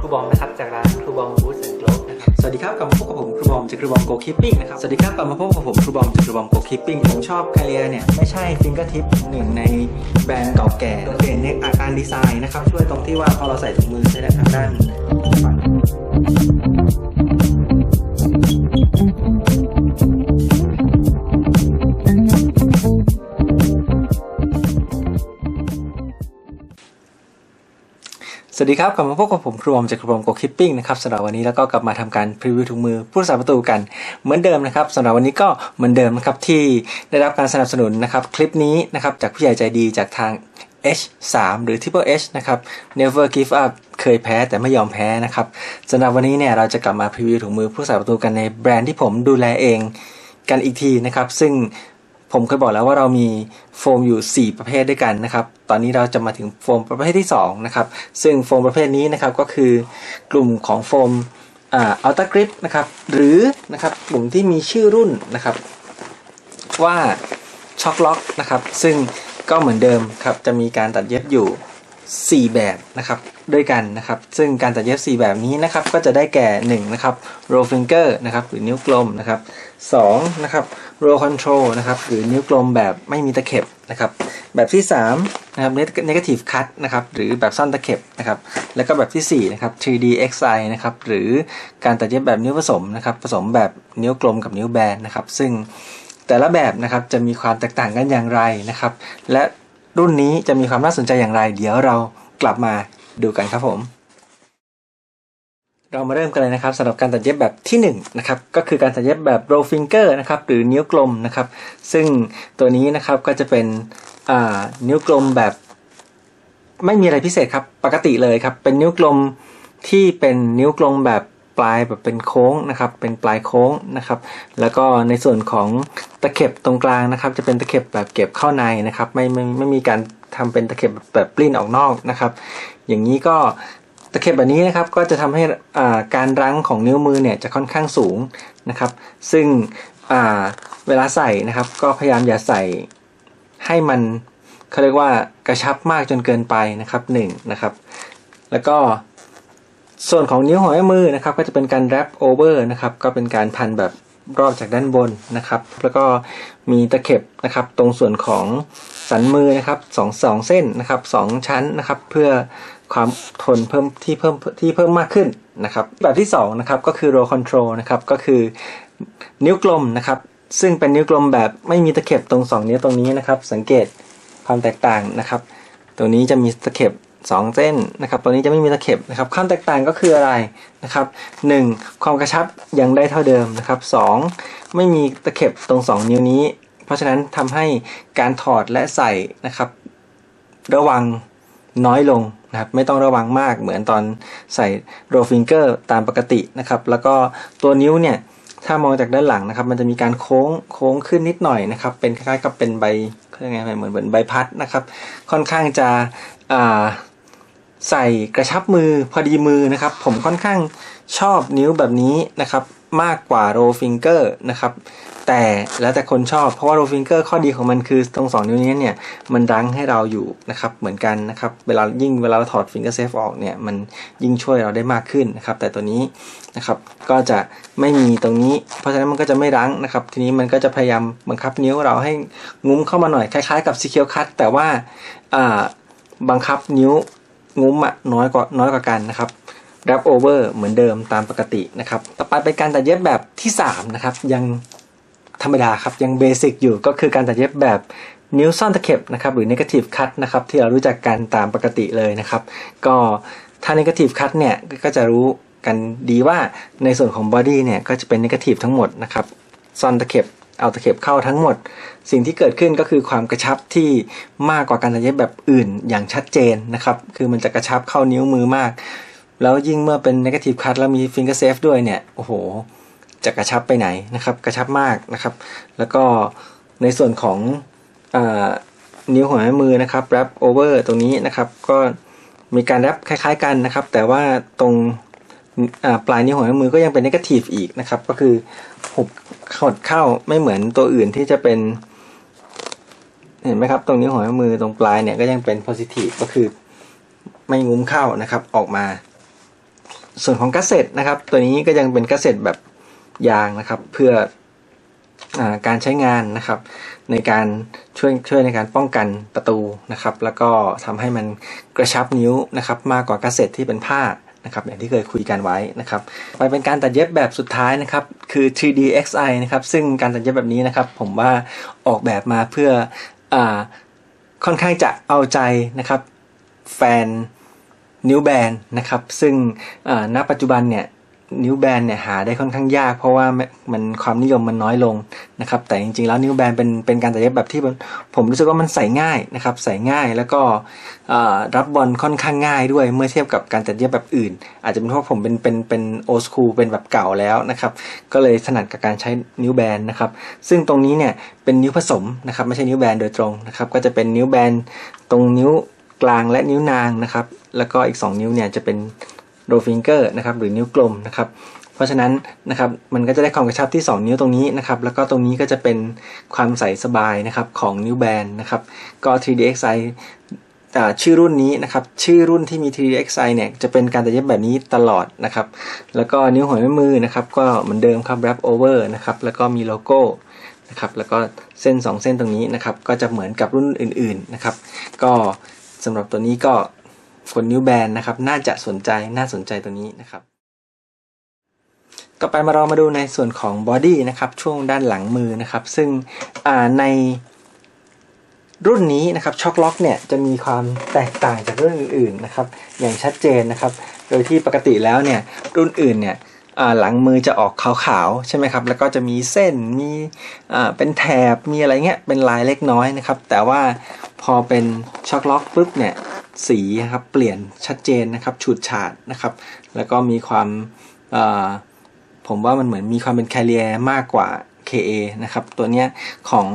ครูบอมนะครับจากร้านครูบอมบูสแอนด์โกลนะครับสวัสดีครับกลับมาพบกับผมครูบอมจากครูบอมโกคิปปิ้งนะครับสวัสดีครับกลับมาพบกับผมครูบอมจากครูบอมโกคิปปิ้งผมชอบแคาเรียเนี่ยไม่ใช่ฟิงเกอร์ทิปหนึ่งในแบรนด์เก่าแก่โดดเด่นในอาการดีไซน์นะครับช่วยตรงที่ว่าพอเราใส่ถุงมือใช้ได้ทางด้านฝั่ง สวัสดีครับกลับมาพบกับผมครูอมจากครูอมโกคิปปิ้งนะครับสำหรับวันนี้แล้วก็กลับมาทำการพรีวิวถุงมือผู้รักษาประตูกันเหมือนเดิมนะครับสำหรับวันนี้ก็เหมือนเดิมนะครับที่ได้รับการสนับสนุนนะครับคลิปนี้นะครับจากผู้ใหญ่ใจดีจากทาง H3 หรือ Triple H นะครับ Never Give Up เคยแพ้แต่ไม่ยอมแพ้นะครับสำหรับวันนี้เนี่ยเราจะกลับมาพรีวิวถุงมือผู้รักษาประตูกันในแบรนด์ที่ผมดูแลเองกันอีกทีนะครับซึ่ง ผมเคยบอกแล้วว่าเรามีโฟมอยู่ 4 ประเภทด้วยกันนะครับ ตอนนี้เราจะมาถึงโฟมประเภทที่2นะครับ ซึ่งโฟมประเภทนี้นะครับก็คือกลุ่มของโฟมอ่าอัลตากริปนะครับหรือนะครับกลุ่มที่มีชื่อรุ่นนะครับว่าช็อคล็อกนะครับซึ่งก็เหมือนเดิมครับจะมีการตัดเย็บอยู่ 4 แบบนะครับด้วยกันนะครับ ซึ่งการตัดเย็บ 4 แบบนี้นะครับก็จะได้แก่1นะครับ roll finger นะครับหรือนิ้วกลมนะครับ2นะครับ roll control นะครับ หรือนิ้วกลมแบบไม่มีตะเข็บนะครับ แบบที่3นะครับ negative cut นะครับ หรือแบบซ่อนตะเข็บนะครับ แล้วก็แบบที่4นะครับ 3D XI นะครับ หรือการตัดเย็บแบบนิ้วผสมนะครับ ผสมแบบนิ้วกลมกับนิ้วแบนนะครับ ซึ่งแต่ละแบบนะครับจะมีความแตกต่างกันอย่างไรนะครับ และรุ่นนี้จะมีความน่าสนใจอย่างไร เดี๋ยวเรากลับมาดูกันครับผม เรามาเริ่มกันเลยนะครับสำหรับการตัดเย็บแบบที่1นงนะครับก็คือการตัดเย็บแบบ roll finger นะครับหรือนิ้วกลมนะครับ ซึ่งตัวนี้นะครับก็จะเป็นนิ้วกลมแบบ ไม่มีอะไรพิเศษครับปกติเลยครับ เป็นนิ้วกลมที่เป็นนิ้วกลมแบบปลายแบบเป็นโค้งนะครับ เป็นปลายโค้งนะครับ แล้วก็ในส่วนของตะเข็บตรงกลางนะครับ จะเป็นตะเข็บแบบเก็บเข้าในนะครับ ไม่ไม่ไม่มีการทำเป็นตะเข็บแบบปลิ้นออกนอกนะครับ อย่างนี้ก็ ตะเข็บแบบนี้นะครับก็จะทำให้การรั้งของนิ้วมือเนี่ยจะค่อนข้างสูงนะครับ ซึ่งเวลาใส่นะครับ ก็พยายามอย่าใส่ให้มันเขาเรียกว่ากระชับมากจนเกินไปนะครับหนึ่งนะครับ แล้วก็ส่วนของนิ้วหัวแม่มือนะครับ ก็จะเป็นการแรปโอเวอร์นะครับ ก็เป็นการพันแบบรอบจากด้านบนนะครับ แล้วก็มีตะเข็บนะครับ ตรงส่วนของสันมือนะครับสองสองเส้นนะครับสองชั้นนะครับ เพื่อ ความทนเพิ่มที่เพิ่มที่เพิ่มมากขึ้นนะครับแบบที่สองนะครับก็คือ roll control นะครับก็คือนิ้วกลมนะครับซึ่งเป็นนิ้วกลมแบบไม่มีตะเข็บตรงสองนิ้วตรงนี้นะครับ สังเกตความแตกต่างนะครับ ตัวนี้จะมีตะเข็บ 2 เส้นนะครับ ตัวนี้จะไม่มีตะเข็บนะครับ ความแตกต่างก็คืออะไรนะครับ 1. ความกระชับยังได้เท่าเดิมนะครับ 2. ไม่มีตะเข็บตรง 2 นิ้วนี้ เพราะฉะนั้นทำให้การถอดและใส่นะครับ ระวังน้อยลง นะครับไม่ต้องระวังมากเหมือนตอนใส่โรฟิงเกอร์ตามปกตินะครับ แล้วก็ตัวนิ้วเนี่ยถ้ามองจากด้านหลังนะครับ มันจะมีการโค้งโค้งขึ้นนิดหน่อยนะครับ เป็นคล้ายๆกับเป็นใบเขาเรียกไงเหมือนเหมือนใบพัดนะครับ ค่อนข้างจะใส่กระชับมือพอดีมือนะครับ ผมค่อนข้างชอบนิ้วแบบนี้นะครับ มากกว่าโรฟิงเกอร์นะครับ แต่แล้วแต่คนชอบเพราะว่าโรฟิงเกอร์ข้อดีของมันคือตรงสองนิ้วนี้เนี่ยมันรั้งให้เราอยู่นะครับเหมือนกันนะครับเวลายิ่งเวลาเราถอดฟิงเกอร์เซฟออกเนี่ยมันยิ่งช่วยเราได้มากขึ้นนะครับแต่ตัวนี้นะครับก็จะไม่มีตรงนี้ เพราะฉะนั้นมันก็จะไม่รั้งนะครับทีนี้มันก็จะพยายามบังคับนิ้วเราให้งุ้มเข้ามาหน่อยคล้ายๆกับซีเคียวคัตแต่ว่าอ่าบังคับนิ้วงุ้มอะน้อยกว่าน้อยกว่ากันนะครับรับโอเวอร์เหมือนเดิมตามปกตินะครับ ต่อไปเป็นการตัดเย็บแบบที่ 3 นะครับ ยัง ธรรมดาครับยังเบสิกอยู่ก็คือการตัดเย็บแบบนิ้วซ่อนตะเข็บนะครับหรือ negative cut นะครับที่เรารู้จักกันตามปกติเลยนะครับ ก็ถ้า negative cut เนี่ยก็จะรู้กันดีว่าในส่วนของ body เนี่ยก็จะเป็น negative ทั้งหมดนะครับซ่อนตะเข็บเอาตะเข็บเข้าทั้งหมด สิ่งที่เกิดขึ้นก็คือความกระชับที่มากกว่าการตัดเย็บแบบอื่นอย่างชัดเจนนะครับคือมันจะกระชับเข้านิ้วมือมาก แล้วยิ่งเมื่อเป็น negative cut แล้วมี finger safe ด้วยเนี่ยโอ้โห จะกระชับไปไหนนะครับ กระชับมากนะครับ แล้วก็ในส่วนของอนิ้วหัวแม่มือนะครับ wrap over ตรงนี้นะครับ ก็มีการแรปคล้าย ๆ กันนะครับ แต่ว่าตรงปลายนิ้วหัวแม่มือก็ยังเป็น negative อีกนะครับ ก็คือหุบขดเข้าไม่เหมือนตัวอื่นที่จะเป็นเห็นไหมครับ ตรงนิ้วหัวแม่มือตรงปลายเนี่ยก็ยังเป็น positive ก็คือไม่งุ้มเข้านะครับออกมา ส่วนของกัสเซ็ตนะครับ ตัวนี้ก็ยังเป็นกัสเซ็ตแบบ ยางนะครับ เพื่ออการใช้งานนะครับ ในการช่วยช่วยในการป้องกันประตูนะครับ แล้วก็ทำให้มันกระชับนิ้วนะครับ มากกว่ากัสเซ็ตที่เป็นผ้านะครับอย่างที่เคยคุยกันไว้นะครับไปเป็นการตัดเย็บแบบสุดท้ายนะครับคือ 3D XI นะครับซึ่งการตัดเย็บแบบนี้นะครับ ผมว่าออกแบบมาเพื่ออค่อนข้างจะเอาใจนะครับแฟนนิ้วแบนนะครับซึ่งณปัจจุบันเนี่ย นิ้วแบนเนี่ยหาได้ค่อนข้างยาก เพราะว่ามันความนิยมมันน้อยลงนะครับ แต่จริงๆแล้วนิ้วแบนเป็นเป็นการตัดเย็บแบบที่ผมผมรู้สึกว่ามันใส่ง่ายนะครับ ใส่ง่ายแล้วก็รับบอลค่อนข้างง่ายด้วยเมื่อเทียบกับการตัดเย็บแบบอื่น อาจจะเป็นเพราะผมเป็นเป็นเป็นโอสคูเป็นแบบเก่าแล้วนะครับ ก็เลยถนัดกับการใช้นิ้วแบนนะครับ ซึ่งตรงนี้เนี่ยเป็นนิ้วผสมนะครับไม่ใช่นิ้วแบนโดยตรงนะครับ ก็จะเป็นนิ้วแบนตรงนิ้วกลางและนิ้วนางนะครับ แล้วก็อีก 2 นิ้วเนี่ยจะเป็น โรฟิงเกอร์นะครับหรือนิ้วกลมนะครับเพราะฉะนั้นนะครับมันก็จะได้ความกระชับที่ 2 นิ้วตรงนี้นะครับแล้วก็ตรงนี้ก็จะเป็นความใส่สบายนะครับของนิ้วแบนนะครับก็ 3DXI ชื่อรุ่นนี้นะครับชื่อรุ่นที่มี 3DXI เนี่ยจะเป็นการตัดเย็บแบบนี้ตลอดนะครับแล้วก็นิ้วหัวแม่มือนะครับก็เหมือนเดิมครับ wrap over นะครับแล้วก็มีโลโก้นะครับแล้วก็เส้น 2 เส้นตรงนี้นะครับก็จะเหมือนกับรุ่นอื่นๆนะครับก็สำหรับตัวนี้ก็ คนนิ้วแบนนะครับ น่าจะสนใจน่าสนใจตัวนี้นะครับ ต่อไปมาเรามาดูในส่วนของบอดี้นะครับ ช่วงด้านหลังมือนะครับ ซึ่งในรุ่นนี้นะครับช็อคล็อกเนี่ยจะมีความแตกต่างจากรุ่นอื่นๆนะครับ อย่างชัดเจนนะครับ โดยที่ปกติแล้วเนี่ยรุ่นอื่นเนี่ยหลังมือจะออกขาวๆใช่ไหมครับ แล้วก็จะมีเส้นมีเป็นแถบมีอะไรเงี้ยเป็นลายเล็กน้อยนะครับ แต่ว่าพอเป็นช็อคล็อกปุ๊บเนี่ย สีนะครับเปลี่ยนชัดเจนนะครับฉูดฉาดนะครับ แล้วก็มีความผมว่ามันเหมือนมีความเป็นแคเรียมากกว่า KA นะครับตัวเนี้ยของ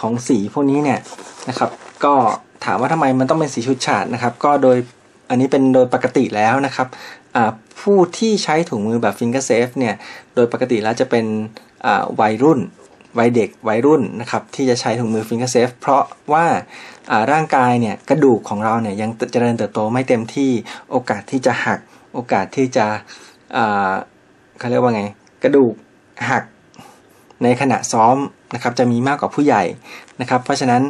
ของสีพวกนี้เนี่ยนะครับ ก็ถามว่าทำไมมันต้องเป็นสีชุดฉาดนะครับ ก็โดยอันนี้เป็นโดยปกติแล้วนะครับผู้ที่ใช้ถุงมือแบบ finger safe เนี่ยโดยปกติแล้วจะเป็นวัยรุ่น วัยเด็กวัยรุ่นนะครับที่จะใช้ถุงมือ finger safe เพราะว่าร่างกายเนี่ยกระดูกของเราเนี่ยยังเจริญเติบโตไม่เต็มที่โอกาสที่จะหัก โอกาสที่จะเขาเรียกว่าไง กระดูกหักในขณะซ้อมนะครับจะมีมากกว่าผู้ใหญ่นะครับ เพราะฉะนั้น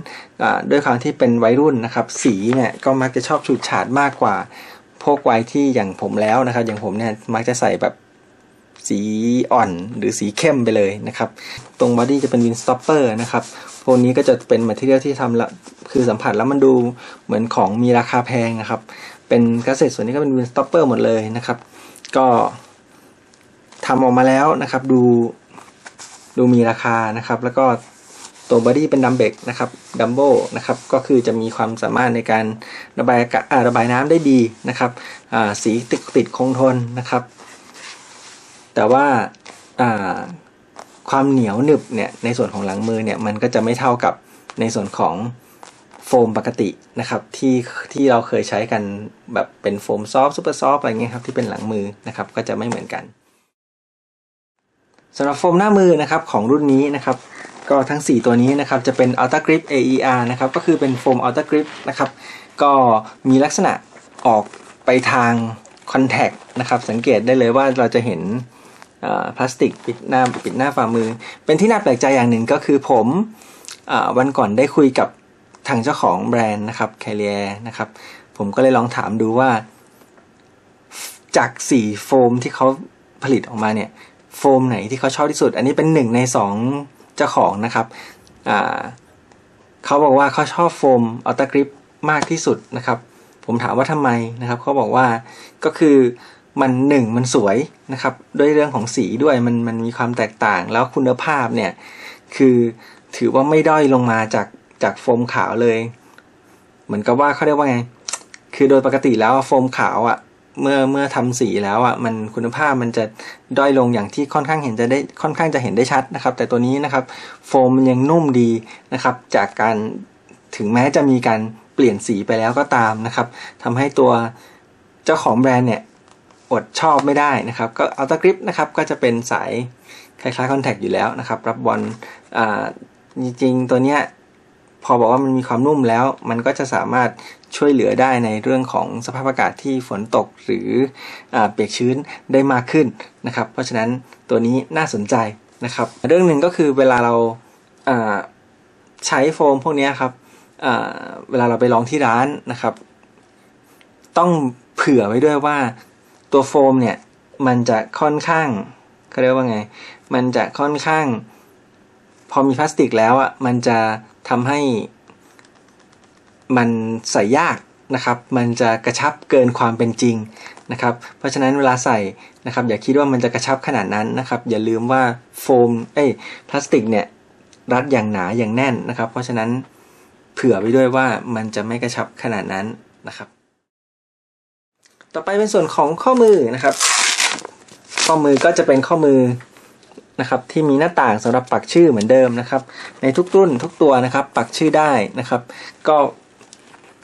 ด้วยความที่เป็นวัยรุ่นนะครับสีเนี่ยก็มักจะชอบฉูดฉาดมากกว่าพวกวัยที่อย่างผมแล้วนะครับ อย่างผมเนี่ยมักจะใส่แบบ สีอ่อนหรือสีเข้มไปเลยนะครับ ตรงบอดี้จะเป็นวินสต็อปเปอร์นะครับ พวกนี้ก็จะเป็นแมทเทียลที่ทำละคือสัมผัสแล้วมันดูเหมือนของมีราคาแพงนะครับ เป็นกระเซ็ตส่วนนี้ก็เป็นวินสต็อปเปอร์หมดเลยนะครับ ก็ทำออกมาแล้วนะครับ ดูดูมีราคานะครับ แล้วก็ตัวบอดี้เป็นดัมเบกนะครับดัมโบนะครับ ก็คือจะมีความสามารถในการระบายอากาศระบายน้ำได้ดีนะครับสีติดติดคงทนนะครับ แต่ว่าอ่าความเหนียวหนึบเนี่ยในส่วนของหลังมือเนี่ยมันก็จะไม่เท่ากับในส่วนของโฟมปกตินะครับที่ที่เราเคยใช้กันแบบเป็นโฟมซอฟต์ซูเปอร์ซอฟต์อะไรเงี้ยครับที่เป็นหลังมือนะครับก็จะไม่เหมือนกันสำหรับโฟมหน้ามือนะครับของรุ่นนี้นะครับก็ทั้ง 4 ตัวนี้นะครับจะเป็น Ultra Grip AER นะครับก็คือเป็นโฟม Ultra Grip นะครับก็มีลักษณะออกไปทาง Contact นะครับสังเกตได้เลยว่าเราจะเห็น พลาสติกปิดหน้าปิดหน้าฝ่ามือ เป็นที่น่าแปลกใจอย่างหนึ่งก็คือผมอวันก่อนได้คุยกับทางเจ้าของแบรนด์นะครับ c a r r i e r นะครับ ผมก็เลยลองถามดูว่า จากสีโฟมที่เขาผลิตออกมาเนี่ยโฟมไหนที่เขาชอบที่สุด อันนี้เป็นหนึ่งในสองเจ้าของนะครับเขาบอกว่าเขาชอบโฟมอัลต a กริปมากที่สุดนะครับ ผมถามว่าทำไมนะครับเขาบอกว่าก็คือ มันหนึ่งมันสวยนะครับ ด้วยเรื่องของสีด้วยมันมันมีความแตกต่างแล้วคุณภาพเนี่ย คือถือว่าไม่ด้อยลงมาจากจากโฟมขาวเลย เหมือนกับว่าเขาเรียกว่าไง คือโดยปกติแล้วโฟมขาวอะ เมื่อเมื่อทำสีแล้วอะมันคุณภาพมันจะด้อยลงอย่างที่ค่อนข้างเห็นจะได้ค่อนข้างจะเห็นได้ชัดนะครับ แต่ตัวนี้นะครับ โฟมมันยังนุ่มดีนะครับ จากการถึงแม้จะมีการเปลี่ยนสีไปแล้วก็ตามนะครับทำให้ตัวเจ้าของแบรนด์เนี่ย อดชอบไม่ได้นะครับ ก็อัลต a กริปนะครับก็จะเป็นสายคล้ายๆคอนแทคอยู่แล้วนะครับ รับบอลจริงๆ ตัวเนี้ยพอบอกว่ามันมีความนุ่มแล้ว มันก็จะสามารถช่วยเหลือได้ในเรื่องของสภาพอากาศที่ฝนตกหรืออเปียกชื้นได้มากขึ้นนะครับ เพราะฉะนั้นตัวนี้น่าสนใจนะครับ เรื่องหนึ่งก็คือเวลาเราาใช้โฟมพวกนี้ครับเวลาเราไปลองที่ร้านนะครับ ต้องเผื่อไว้ด้วยว่า ตัวโฟมเนี่ยมันจะค่อนข้างเขาเรียกว่าไง มันจะค่อนข้าง พอมีพลาสติกแล้วอะมันจะทำให้ มันใส่ยากนะครับ มันจะกระชับเกินความเป็นจริงนะครับ เพราะฉะนั้นเวลาใส่นะครับ อย่าคิดว่ามันจะกระชับขนาดนั้นนะครับ อย่าลืมว่าโฟมเอ้ยพลาสติกเนี่ยรัดอย่างหนาอย่างแน่นนะครับ เพราะฉะนั้นเผื่อไว้ด้วยว่ามันจะไม่กระชับขนาดนั้นนะครับ ต่อไปเป็นส่วนของข้อมือนะครับ ข้อมือก็จะเป็นข้อมือนะครับที่มีหน้าต่างสำหรับปักชื่อเหมือนเดิมนะครับ ในทุกรุ่นทุกตัวนะครับ ปักชื่อได้นะครับ ก็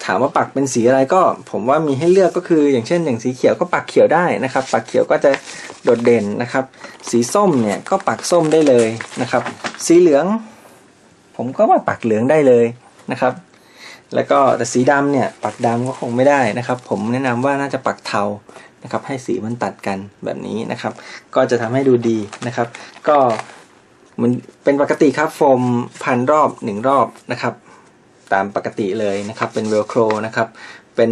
ถามว่าปักเป็นสีอะไรก็ ผมว่ามีให้เลือกก็คือ อย่างเช่น อย่างสีเขียวก็ปักเขียวได้นะครับ ปักเขียวก็จะโดดเด่นนะครับ สีส้มเนี่ยก็ปักส้มได้เลยนะครับ สีเหลือง ผมก็ว่าปักเหลืองได้เลยนะครับ แล้วก็แต่สีดำเนี่ยปักดำก็คงไม่ได้นะครับ ผมแนะนำว่าน่าจะปักเทานะครับให้สีมันตัดกันแบบนี้นะครับ ก็จะทำให้ดูดีนะครับ ก็มันเป็นปกติครับโฟมพันรอบหนึ่งรอบนะครับ ตามปกติเลยนะครับ เป็นเวลโครนะครับ เป็น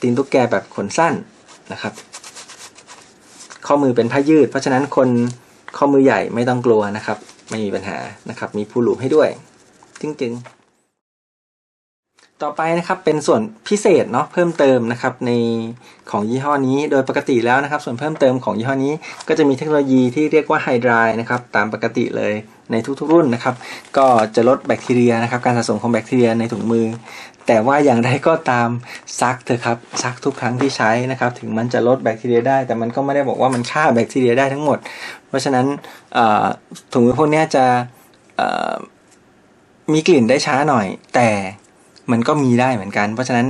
ตีนตุ๊กแกแบบขนสั้นนะครับ ข้อมือเป็นผ้ายืด เพราะฉะนั้นคนข้อมือใหญ่ไม่ต้องกลัวนะครับ ไม่มีปัญหานะครับ มีผู้หลูบให้ด้วยจริงๆ ต่อไปนะครับเป็นส่วนพิเศษเนาะเพิ่มเติมนะครับในของยี่ห้อนี้โดยปกติแล้วนะครับ ส่วนเพิ่มเติมของยี่ห้อนี้ ก็จะมีเทคโนโลยีที่เรียกว่าไฮดรายนะครับตามปกติเลยในทุกๆรุ่นนะครับ ก็จะลดแบคทีเรียนะครับ การสะสมของแบคทีเรียในถุงมือ แต่ว่าอย่างไรก็ตามซักเถอะครับซักทุกครั้งที่ใช้นะครับ ถึงมันจะลดแบคทีเรียได้ แต่มันก็ไม่ได้บอกว่ามันฆ่าแบคทีเรียได้ทั้งหมด เพราะฉะนั้นถุงมือพวกนี้จะมีกลิ่นได้ช้าหน่อย แต่ มันก็มีได้เหมือนกัน เพราะฉะนั้น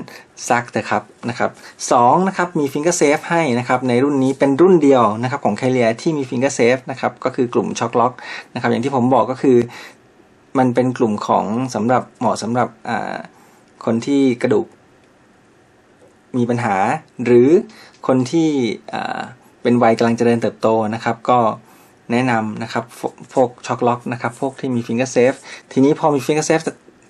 ซักเถอะครับนะครับสองนะครับมีฟิงเกอร์เซฟให้นะครับในรุ่นนี้เป็นรุ่นเดียวนะครับของแคเรียที่มีฟิงเกอร์เซฟนะครับก็คือกลุ่มช็อคล็อกนะครับอย่างที่ผมบอกก็คือมันเป็นกลุ่มของสำหรับเหมาะสำหรับคนที่กระดูกมีปัญหา หรือคนที่เป็นวัยกำลังเจริญเติบโตนะครับ ก็แนะนำนะครับพวกช็อคล็อกนะครับพวกที่มีฟิงเกอร์เซฟทีนี้พอมีฟิงเกอร์เซฟ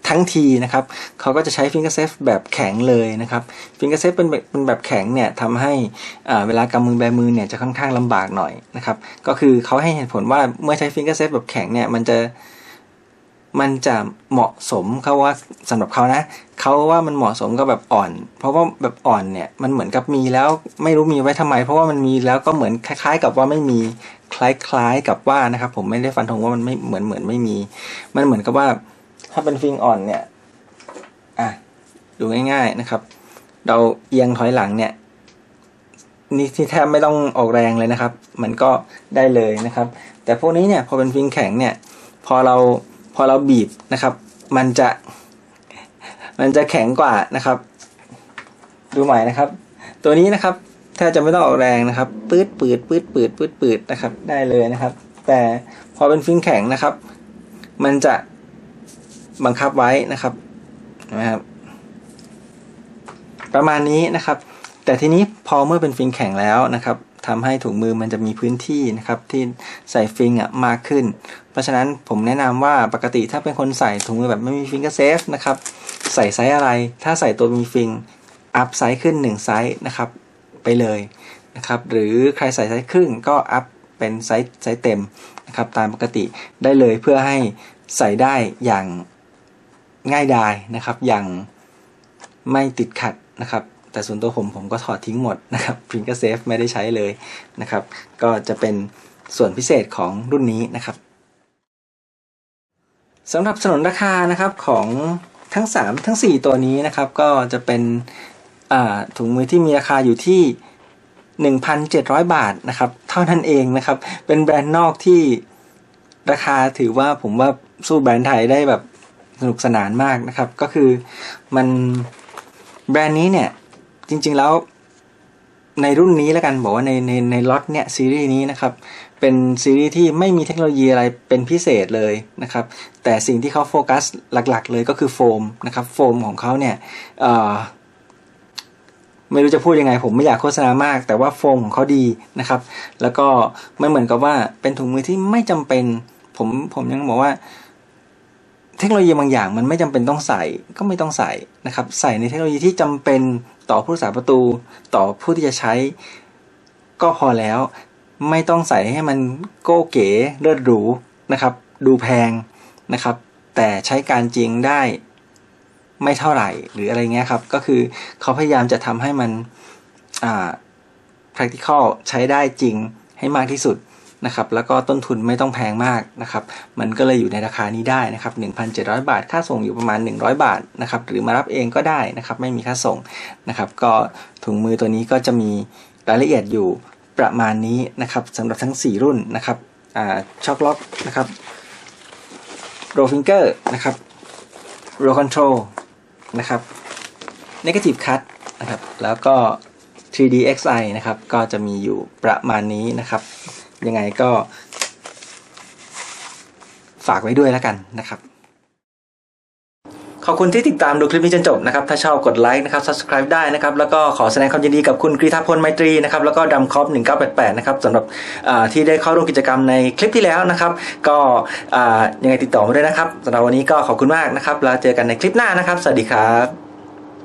ทั้งทีนะครับเขาก็จะใช้ฟิงเกอร์เซฟแบบแข็งเลยนะครับฟิงเกอร์เซฟเป็นเป็นแบบแข็งเนี่ยทำให้เวลากำมือแบมือเนี่ยจะค่อนข้างลำบากหน่อยนะครับก็คือเขาให้เหตุผลว่าเมื่อใช้ฟิงเกอร์เซฟแบบแข็งเนี่ยมันจะมันจะเหมาะสมเขาว่าสำหรับเขานะเขาว่ามันเหมาะสมกับแบบอ่อน เพราะว่าแบบอ่อนเนี่ยมันเหมือนกับมีแล้วไม่รู้มีไว้ทำไม เพราะว่ามันมีแล้วก็เหมือนคล้าย ๆ กับว่าไม่มีคล้ายๆกับว่านะครับ ผมไม่ได้ฟันธงว่ามันไม่เหมือนเหมือนไม่มี มันเหมือนกับว่า ถ้าเป็นฟิงอ่อนเนี่ย อะ ดูง่าย ๆนะครับ เราเอียงถอยหลังเนี่ย นี่ที่แทบไม่ต้องออกแรงเลยนะครับ มันก็ได้เลยนะครับ แต่พวกนี้เนี่ยพอเป็นฟิงแข็งเนี่ย พอเราพอเราบีบนะครับ มันจะ มันจะแข็งกว่านะครับ ดูใหม่นะครับ ตัวนี้นะครับแทบจะไม่ต้องออกแรงนะครับปืดปืดปืดปืดปืดปืดนะครับ ได้เลยนะครับ แต่พอเป็นฟิงแข็งนะครับ มันจะ บังคับไว้นะครับนะครับ ประมาณนี้นะครับ แต่ทีนี้พอเมื่อเป็นฟิงแข็งแล้วนะครับทำให้ถุงมือมันจะมีพื้นที่นะครับที่ใส่ฟิงอะมากขึ้น เพราะฉะนั้นผมแนะนำว่าปกติถ้าเป็นคนใส่ถุงมือแบบไม่มีฟิงก็เซฟนะครับ ใส่ไซส์อะไร ถ้าใส่ตัวมีฟิงอัพไซส์ขึ้น1ไซส์นะครับไปเลยนะครับ หรือใครใส่ไซส์ครึ่งก็อัพเป็นไซส์ไซส์เต็มนะครับตามปกติได้เลยเพื่อให้ใส่ได้อย่าง ง่ายดายนะครับ อย่างไม่ติดขัดนะครับ แต่ส่วนตัวผมผมก็ถอดทิ้งหมดนะครับพิงกอร์เซฟไม่ได้ใช้เลยนะครับ ก็จะเป็นส่วนพิเศษของรุ่นนี้นะครับสำหรับสนนราคานะครับของทั้ง 3 ทั้ง 4 ตัวนี้นะครับ ก็จะเป็นถุงมือที่มีราคาอยู่ที่ 1,700 บาทนะครับ เท่านั้นเองนะครับ เป็นแบรนด์นอกที่ราคาถือว่าผมว่าสู้แบรนด์ไทยได้แบบ สนุกสนานมากนะครับ ก็คือมันแบรนด์นี้เนี่ย จริง ๆแล้วในรุ่นนี้แล้วกันบอกว่าในในในล็อตเนี่ยซีรีส์นี้นะครับ เป็นซีรีส์ที่ไม่มีเทคโนโลยีอะไรเป็นพิเศษเลยนะครับ แต่สิ่งที่เขาโฟกัสหลัก ๆ เลยก็คือโฟมนะครับโฟมของเขาเนี่ยไม่รู้จะพูดยังไง ผมไม่อยากโฆษณามาก แต่ว่าโฟมของเขาดีนะครับ แล้วก็ไม่เหมือนกับว่าเป็นถุงมือที่ไม่จำเป็น ผมผมยังบอกว่า เทคโนโลยีบางอย่างมันไม่จำเป็นต้องใส่ก็ไม่ต้องใส่นะครับ ใส่ในเทคโนโลยีที่จำเป็นต่อผู้รักษาประตูต่อผู้ที่จะใช้ ก็พอแล้ว ไม่ต้องใส่ให้มันโก้เก๋เลิศหรูนะครับ ดูแพงนะครับ แต่ใช้การจริงได้ไม่เท่าไหร่หรืออะไรเงี้ยครับ ก็คือเขาพยายามจะทำให้มันอ่า practical ใช้ได้จริงให้มากที่สุด นะครับแล้วก็ต้นทุนไม่ต้องแพงมากนะครับมันก็เลยอยู่ในราคานี้ได้นะครับ1,700 บาท ค่าส่งอยู่ประมาณ 100 บาทนะครับหรือมารับเองก็ได้นะครับไม่มีค่าส่งนะครับก็ถุงมือตัวนี้ก็จะมีรายละเอียดอยู่ประมาณนี้นะครับสำหรับทั้ง 4 รุ่นนะครับอ่าช็อคล็อกนะครับโรฟิงเกอร์นะครับโรคอนโทรลนะครับ Negative Cut นะครับแล้วก็ 3DXI นะครับก็จะมีอยู่ประมาณนี้นะครับ ยังไงก็ ฝากไว้ด้วยแล้วกันนะครับขอบคุณที่ติดตามดูคลิปนี้จนจบนะครับ ถ้าชอบกดไลค์นะครับ subscribe ได้นะครับ แล้วก็ขอแสดงความยินดีกับคุณกรีธาพลไมตรีนะครับ แล้วก็ดำคอป1988 นะครับสำหรับที่ได้เข้าร่วมกิจกรรมในคลิปที่แล้วนะครับ ก็ยังไงติดต่อมาด้วยนะครับสำหรับวันนี้ก็ขอบคุณมากนะครับ แล้วเจอกันในคลิปหน้านะครับ สวัสดีครับ